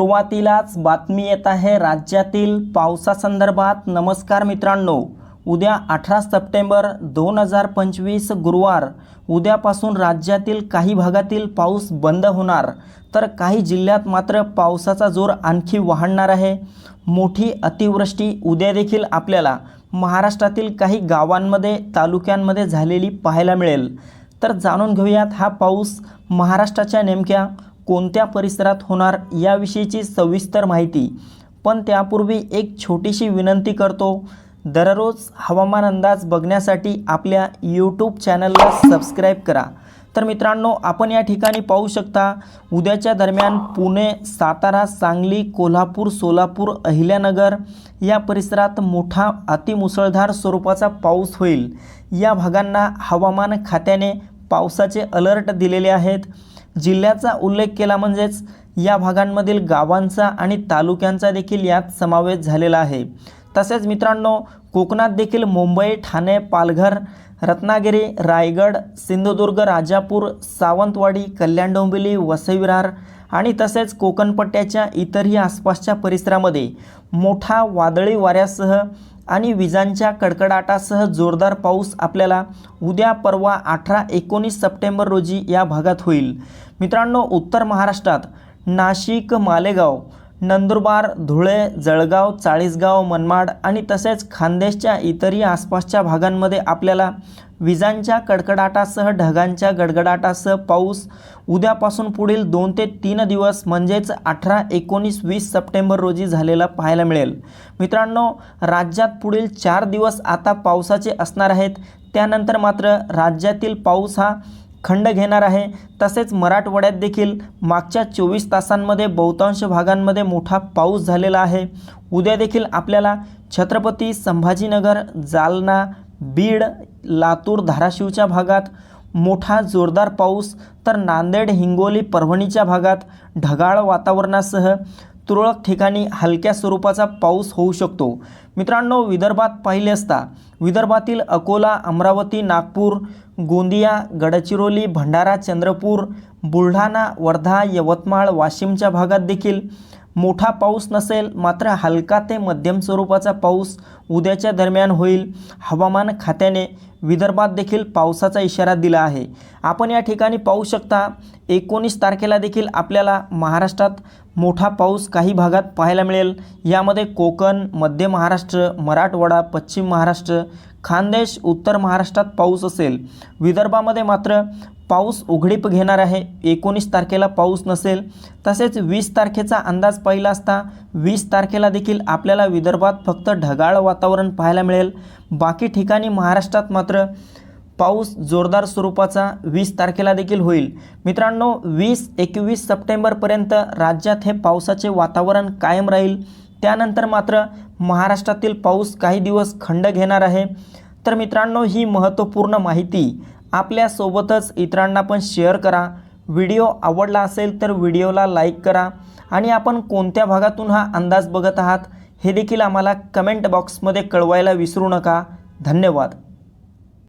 सुरुवातीलाच बातमी येत आहे राज्यातील पावसासंदर्भात. नमस्कार मित्रांनो उद्या अठरा सप्टेंबर दोन हजार पंचवीस गुरुवार. उद्यापासून राज्यातील काही भागातील पाऊस बंद होणार तर काही जिल्ह्यात मात्र पावसाचा जोर आणखी वाढणार आहे. मोठी अतिवृष्टी उद्या देखील आपल्याला महाराष्ट्रातील काही गावांमध्ये तालुक्यांमध्ये झालेली पाहायला मिळेल. तर जाणून घेऊयात हा पाऊस महाराष्ट्राच्या नेमक्या कोणत्या परिसरात होणार याविषयीची सविस्तर माहिती पण त्यापूर्वी एक छोटीशी विनंती करतो. दररोज हवामान अंदाज बघण्यासाठी आपल्या यूट्यूब चॅनलला सबस्क्राईब करा. तर मित्रांनो आपण या ठिकाणी पाहू शकता उद्याच्या दरम्यान पुणे सातारा सांगली कोल्हापूर सोलापूर अहिल्यानगर या परिसरात मोठा अतिमुसळधार स्वरूपाचा पाऊस होईल. या भागांना हवामान खात्याने पावसाचे अलर्ट दिलेले आहेत. जिल्ह्याचा उल्लेख केला म्हणजेच या भागांमधील गावांचा आणि तालुक्यांचा देखील यात समावेश झालेला आहे. तसेच मित्रांनो कोकणात देखील मुंबई ठाणे पालघर रत्नागिरी रायगड सिंधुदुर्ग राजापूर सावंतवाडी कल्याण डोंबिवली वसई विरार आणि तसेच कोकणपट्ट्याच्या इतरही आसपासच्या परिसरामध्ये मोठा वादळी वाऱ्यासह आणि विजांच्या कडकडाटासह जोरदार पाऊस आपल्याला उद्या परवा अठरा एकोणीस सप्टेंबर रोजी या भागात होईल. मित्रांनो उत्तर महाराष्ट्रात नाशिक मालेगाव नंदुरबार धुळे जळगाव चाळीसगाव मनमाड आणि तसेच खानदेशच्या इतरही आसपासच्या भागांमध्ये आपल्याला विजांच्या कडकडाटासह ढगांच्या गडगडाटासह पाऊस उद्यापासून पुढील दोन ते तीन दिवस म्हणजेच अठरा एकोणीस वीस सप्टेंबर रोजी झालेला पाहायला मिळेल. मित्रांनो राज्यात पुढील चार दिवस आता पावसाचे असणार आहेत. त्यानंतर मात्र राज्यातील पाऊस हा खंड घेणार आहे. तसेच मराठवाड्यात देखील मागच्या चोवीस तासांमध्ये बहुतांश भागांमध्ये मोठा पाऊस झालेला आहे. उद्या देखील आपल्याला छत्रपती संभाजीनगर जालना बीड लातूर धाराशिवच्या भागात मोठा जोरदार पाऊस तर नांदेड हिंगोली परभणीच्या भागात ढगाळ वातावरणासह तुरळक ठिकाणी हलक्या स्वरूपाचा पाऊस होऊ शकतो. मित्रांनो विदर्भात पाहिले असता विदर्भातील अकोला अमरावती नागपूर गोंदिया गडचिरोली भंडारा चंद्रपूर बुलढाणा वर्धा यवतमाळ वाशिमच्या भागात देखील मोठा पाऊस नसेल मात्र हलका ते मध्यम स्वरूपाचा पाऊस उद्याच्या दरम्यान होईल. हवामान खात्याने विदर्भात देखील पावसाचा इशारा दिला आहे. आपण या ठिकाणी पाहू शकता एकोणीस तारखेला देखील आपल्याला महाराष्ट्रात मोठा पाऊस काही भागात पाहायला मिळेल. यामध्ये कोकण मध्य महाराष्ट्र मराठवाडा पश्चिम महाराष्ट्र खानदेश उत्तर महाराष्ट्रात पाऊस असेल. विदर्भामध्ये मात्र पाऊस उघडीप घेणार आहे. एकोणीस तारखेला पाऊस नसेल तसेच वीस तारखेचा अंदाज पाहिला असता वीस तारखेला देखील आपल्याला विदर्भात फक्त ढगाळ वातावरण पाहायला मिळेल. बाकी ठिकाणी महाराष्ट्रात मात्र पाऊस जोरदार स्वरूपाचा वीस तारखेला देखील होईल. मित्रांनो वीस एकवीस सप्टेंबरपर्यंत राज्यात हे पावसाचे वातावरण कायम राहील. त्यानंतर मात्र महाराष्ट्रातील पाऊस काही दिवस खंड घेणार आहे. तर मित्रांनो ही महत्त्वपूर्ण माहिती आपल्यासोबतच इतरांना पण शेअर करा. व्हिडिओ आवडला असेल तर व्हिडिओला लाईक करा. आणि आपण कोणत्या भागातून हा अंदाज बघत आहात हे देखील आम्हाला कमेंट बॉक्समध्ये कळवायला विसरू नका. धन्यवाद.